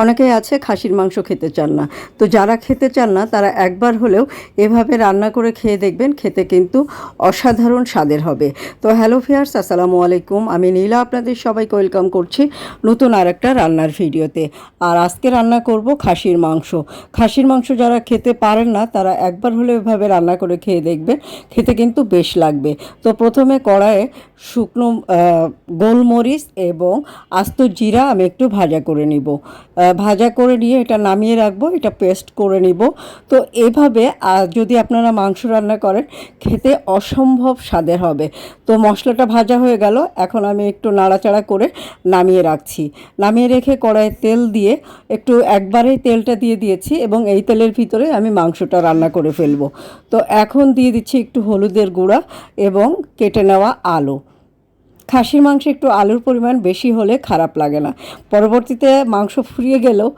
অনেকেই আছে খাসির মাংস খেতে চান না। তো যারা খেতে চান না, তারা একবার হলেও এভাবে রান্না করে খেয়ে দেখবেন, খেতে কিন্তু অসাধারণ স্বাদের হবে। তো হ্যালো ফিয়ার্স আসসালামু আলাইকুম। আমি নীলা, আপনাদের সবাইকে ওয়েলকাম করছি নতুন আর একটা রান্নার ভিডিওতে। আর আজকে রান্না করব খাসির মাংস। খাসির মাংস যারা খেতে পারেন না, তারা একবার হলেও এভাবে রান্না করে খেয়ে দেখবেন, খেতে কিন্তু বেশ লাগবে। তো প্রথমে কড়াইয়ে শুকনো গোলমরিচ এবং আস্ত জিরা আমি একটু ভাজা করে নিব। ভাজা করে নিয়ে এটা নামিয়ে রাখব, এটা পেস্ট করে নিব। তো এভাবে যদি আপনারা মাংস রান্না করেন, খেতে অসম্ভব স্বাদের হবে। তো মশলাটা ভাজা হয়ে গেল, এখন আমি একটু নাড়াচাড়া করে নামিয়ে রাখছি। নামিয়ে রেখে কড়াইয়ে তেল দিয়ে একটু একবারেই তেলটা দিয়ে দিয়েছি এবং এই তেলের ভিতরে আমি মাংসটা রান্না করে ফেলব। তো এখন দিয়ে দিচ্ছি একটু হলুদের গুঁড়া এবং কেটে নেওয়া আলু। খাসির মাংসে একটু আলুর পরিমাণ বেশি হলে খারাপ লাগে না। পরবর্তীতে মাংস ফুরিয়ে গেলেও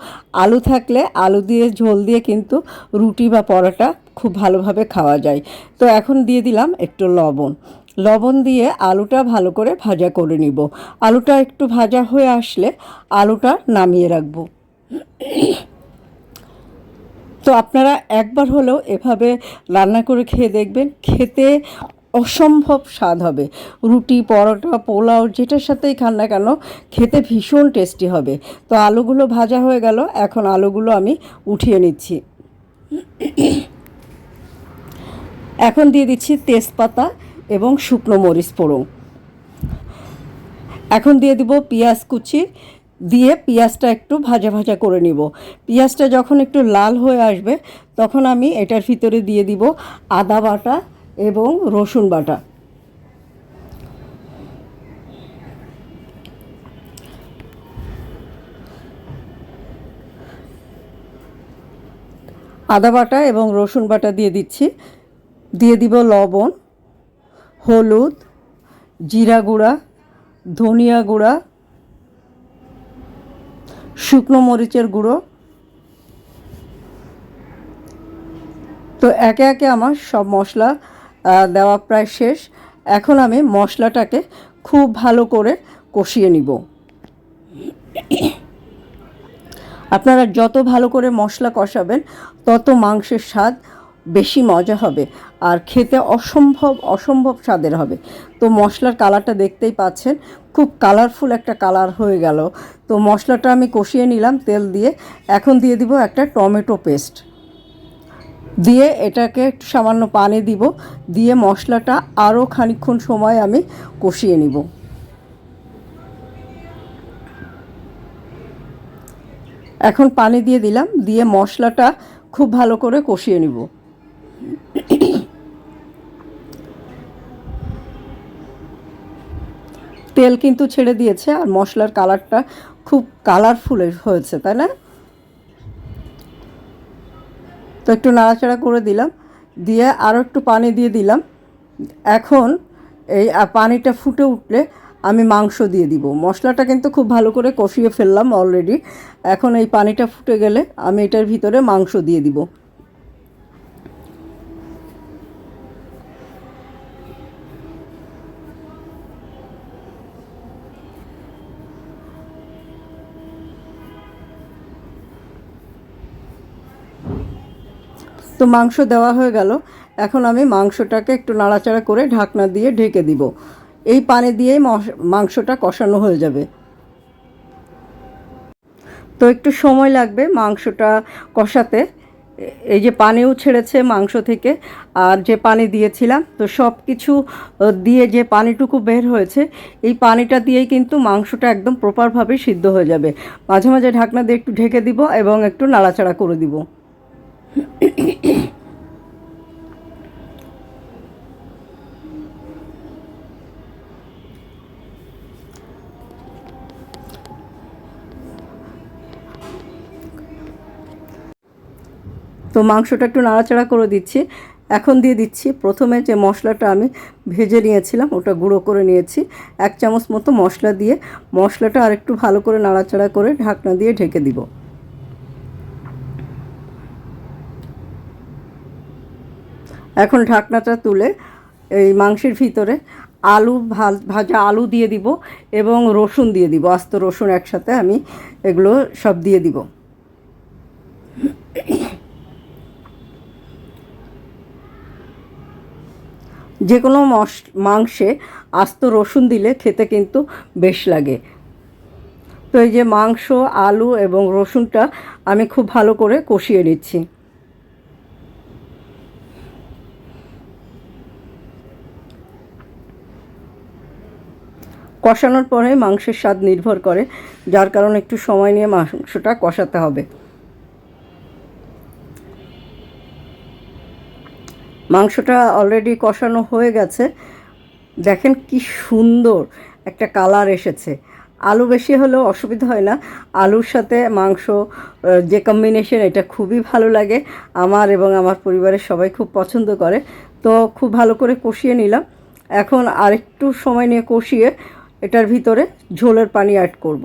আলু থাকলে আলু দিয়ে ঝোল দিয়ে কিন্তু রুটি বা পরোটা খুব ভালোভাবে খাওয়া যায়। তো এখন দিয়ে দিলাম একটু লবণ। লবণ দিয়ে আলুটা ভালো করে ভাজা করে নিব। আলুটা একটু ভাজা হয়ে আসলে আলুটা নামিয়ে রাখব। তো আপনারা একবার হলেও এভাবে রান্না করে খেয়ে দেখবেন। খেতে অসম্ভব স্বাদ হবে। রুটি, পরোটা, পোলাও, যেটার সাথেই খান না কেন, খেতে ভীষণ টেস্টি হবে। তো আলুগুলো ভাজা হয়ে গেল, এখন আলুগুলো আমি উঠিয়ে নিচ্ছি। এখন দিয়ে দিচ্ছি তেজপাতা এবং শুকনো মরিচ ফোড়ন। এখন দিয়ে দিব পেঁয়াজ কুচি, দিয়ে পেঁয়াজটা একটু ভাজা ভাজা করে নিব। পেঁয়াজটা যখন একটু লাল হয়ে আসবে, তখন আমি এটার ভিতরে দিয়ে দিব আদা বাটা এবং রসুন বাটা। আদা বাটা এবং রসুন বাটা দিয়ে দিচ্ছি। দিয়ে দিব লবণ, হলুদ, জিরা গুঁড়া, ধনিয়া গুঁড়া, শুকনো মরিচের গুঁড়ো। তো একে একে আমার সব মশলা দেওয়া প্রায় শেষ। এখন আমি মশলাটাকে খুব ভালো করে কষিয়ে নিব। আপনারা যত ভালো করে মশলা কষাবেন, তত মাংসের স্বাদ বেশি মজা হবে আর খেতে অসম্ভব অসম্ভব স্বাদের হবে। তো মশলার কালারটা দেখতেই পাচ্ছেন, খুব কালারফুল একটা কালার হয়ে গেল। তো মশলাটা আমি কষিয়ে নিলাম তেল দিয়ে। এখন দিয়ে দিব একটা টমেটো পেস্ট। দিয়ে এটাকে একটু সামান্য পানি দিব। দিয়ে মশলাটা আরও খানিকক্ষণ সময় আমি কষিয়ে নিব। এখন পানি দিয়ে দিলাম। দিয়ে মশলাটা খুব ভালো করে কষিয়ে নিব। তেল কিন্তু ছেড়ে দিয়েছে আর মশলার কালারটা খুব কালারফুল হয়েছে, তাই না? তো একটু নাড়াচাড়া করে দিলাম, দিয়ে আরও একটু পানি দিয়ে দিলাম। এখন এই পানিটা ফুটে উঠলে আমি মাংস দিয়ে দিব। মশলাটা কিন্তু খুব ভালো করে কষিয়ে ফেললাম অলরেডি এখন এই পানিটা ফুটে গেলে আমি এটার ভিতরে মাংস দিয়ে দিব। তো মাংস দেওয়া হয়ে গেল। এখন আমি মাংসটাকে একটু নাড়াচাড়া করে ঢাকনা দিয়ে ঢেকে দিব। এই পানি দিয়েই মাংসটা কষানো হয়ে যাবে। তো একটু সময় লাগবে মাংসটা কষাতে। এই যে পানিও ছেড়েছে মাংস থেকে। আর যে পানি দিয়েছিলাম, তো সব কিছু দিয়ে যে পানিটুকু বের হয়েছে, এই পানিটা দিয়েই কিন্তু মাংসটা একদম প্রপারভাবে সিদ্ধ হয়ে যাবে। মাঝে মাঝে ঢাকনা দিয়ে একটু ঢেকে দিব এবং একটু নাড়াচাড়া করে দিব। তো মাংসটা একটু নাড়াচাড়া করে দিচ্ছি। এখন দিয়ে দিচ্ছি। প্রথমে যে মশলাটা আমি ভেজে নিয়েছিলাম, ওটা গুঁড়ো করে নিয়েছি। এক চামচ মতো মশলা দিয়ে মশলাটা আর একটু ভালো করে নাড়াচাড়া করে ঢাকনা দিয়ে ঢেকে দিব। এখন ঢাকনাটা তুলে এই মাংসের ভিতরে আলু ভাজা আলু দিয়ে দিব এবং রসুন দিয়ে দিব। আস্ত রসুন একসাথে আমি এগুলো সব দিয়ে দিব। যে কোনো মাংসে আস্ত রসুন দিলে খেতে কিন্তু বেশ লাগে। তো এই যে মাংস, আলু এবং রসুনটা আমি খুব ভালো করে কষিয়ে নিচ্ছি। কষানোর পরে মাংসের স্বাদ নির্ভর করে, যার কারণে একটু সময় নিয়ে মাংসটা কষাতে হবে। মাংসটা অলরেডি কষানো হয়ে গেছে। দেখেন কি সুন্দর একটা কালার এসেছে। আলু বেশি হলেও অসুবিধা হয় না। আলুর সাথে মাংস যে কম্বিনেশন এটা খুবই ভালো লাগে। আমার এবং আমার পরিবারের সবাই খুব পছন্দ করে। তো খুব ভালো করে কষিয়ে নিলাম। এখন আরেকটু সময় নিয়ে কষিয়ে এটার ভিতরে ঝোলের পানি অ্যাড করব।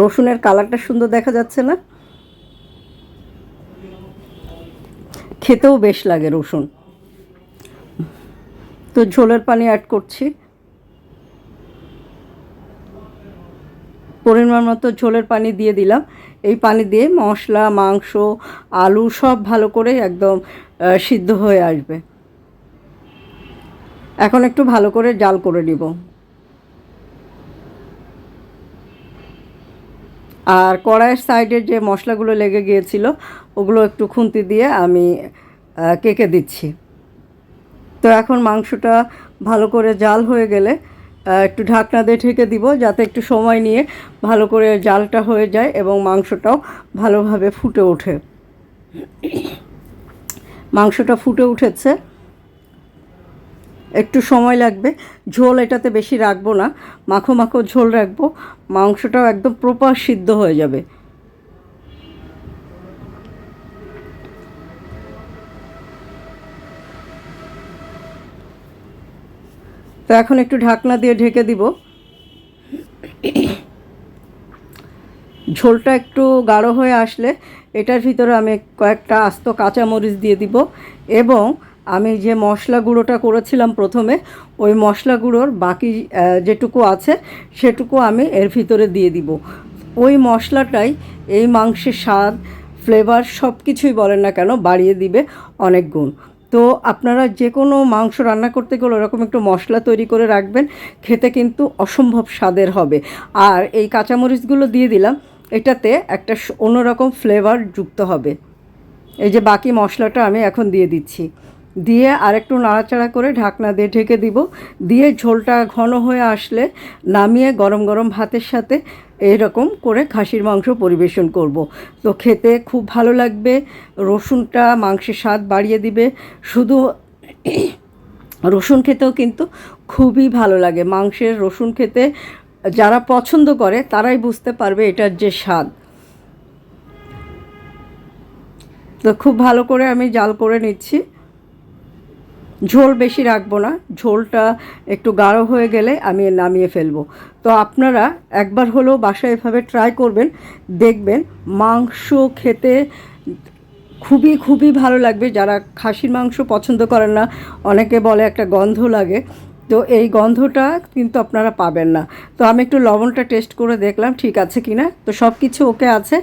রসুনের কালারটা সুন্দর দেখা যাচ্ছে না? খেতেও বেশ লাগে রসুন। তো ঝোলের পানি অ্যাড করছি। পরিমাণ মতো ঝোলের পানি দিয়ে দিলাম। এই পানি দিয়ে মশলা, মাংস, আলু সব ভালো করে একদম সিদ্ধ হয়ে আসবে। এখন একটু ভালো করে জাল করে নিব। আর কড়াইয়ের সাইডের যে মশলাগুলো লেগে গিয়েছিল, ওগুলো একটু খুন্তি দিয়ে আমি কেকে দিচ্ছি। তো এখন মাংসটা ভালো করে জাল হয়ে গেলে একটু ঢাকনা দিয়ে ঢেকে দিব, যাতে একটু সময় নিয়ে ভালো করে জালটা হয়ে যায় এবং মাংসটাও ভালোভাবে ফুটে ওঠে। মাংসটা ফুটে উঠেছে। একটু সময় লাগবে। ঝোল এটাতে বেশি রাখব না। মাখো মাখো ঝোল রাখব। মাংসটাও একদম প্রপার সিদ্ধ হয়ে যাবে। তো এখন একটু ঢাকনা দিয়ে ঢেকে দিব। ঝোলটা একটু গাঢ় হয়ে আসলে এটার ভিতরে আমি কয়েকটা আস্ত কাঁচামরিচ দিয়ে দিব এবং আমি যে মশলা গুঁড়োটা করেছিলাম প্রথমে, ওই মশলা গুঁড়োর বাকি যেটুকু আছে সেটুকু আমি এর ভিতরে দিয়ে দিব। ওই মশলাটাই এই মাংসের স্বাদ ফ্লেভার সব কিছুই বলেন না কেন বাড়িয়ে দিবে অনেক গুণ। তো আপনারা যে কোনো মাংস রান্না করতে গেলে ওরকম একটু মশলা তৈরি করে রাখবেন, খেতে কিন্তু অসম্ভব স্বাদের হবে। আর এই কাঁচামরিচগুলো দিয়ে দিলাম, এটাতে একটা অন্যরকম ফ্লেভার যুক্ত হবে। এই যে বাকি মশলাটা আমি এখন দিয়ে দিচ্ছি। দিয়ে আরেকটু নাড়াচাড়া করে ঢাকনা দিয়ে ঢেকে দিব। দিয়ে ঝোলটা ঘন হয়ে আসলে নামিয়ে গরম গরম ভাতের সাথে এইরকম করে খাসির মাংস পরিবেশন করব। তো খেতে খুব ভালো লাগবে, রসুনটা মাংসের স্বাদ বাড়িয়ে দিবে। শুধু রসুন খেতেও কিন্তু খুবই ভালো লাগে। মাংসের রসুন খেতে যারা পছন্দ করে তারাই বুঝতে পারবে এটার যে স্বাদ। তো খুব ভালো করে আমি জাল করে নিচ্ছি। ঝোল বেশি রাখব না, ঝোলটা একটু গাঢ় হয়ে গেলে আমি নামিয়ে ফেলব। তো আপনারা একবার হলেও বাসায় এভাবে ট্রাই করবেন, দেখবেন মাংস খেতে খুবই খুবই ভালো লাগবে। যারা খাসির মাংস পছন্দ করেন না, অনেকে বলে একটা গন্ধ লাগে। তো এই গন্ধটা কিন্তু আপনারা পাবেন না। তো আমি একটু লবণটা টেস্ট করে দেখলাম, ঠিক আছে কি না তো সব কিছু ওকে আছে।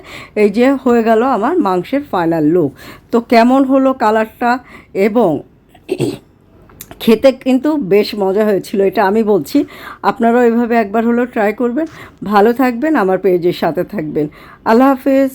এই যে হয়ে গেল আমার মাংসের ফাইনাল লুক তো কেমন হলো কালারটা এবং খেতে কিন্তু বেশ মজা হয়েছিল, এটা আমি বলছি। আপনারাও এভাবে একবার হলেও ট্রাই করবেন। ভালো থাকবেন, আমার পেজের সাথে থাকবেন। আল্লাহ হাফেজ।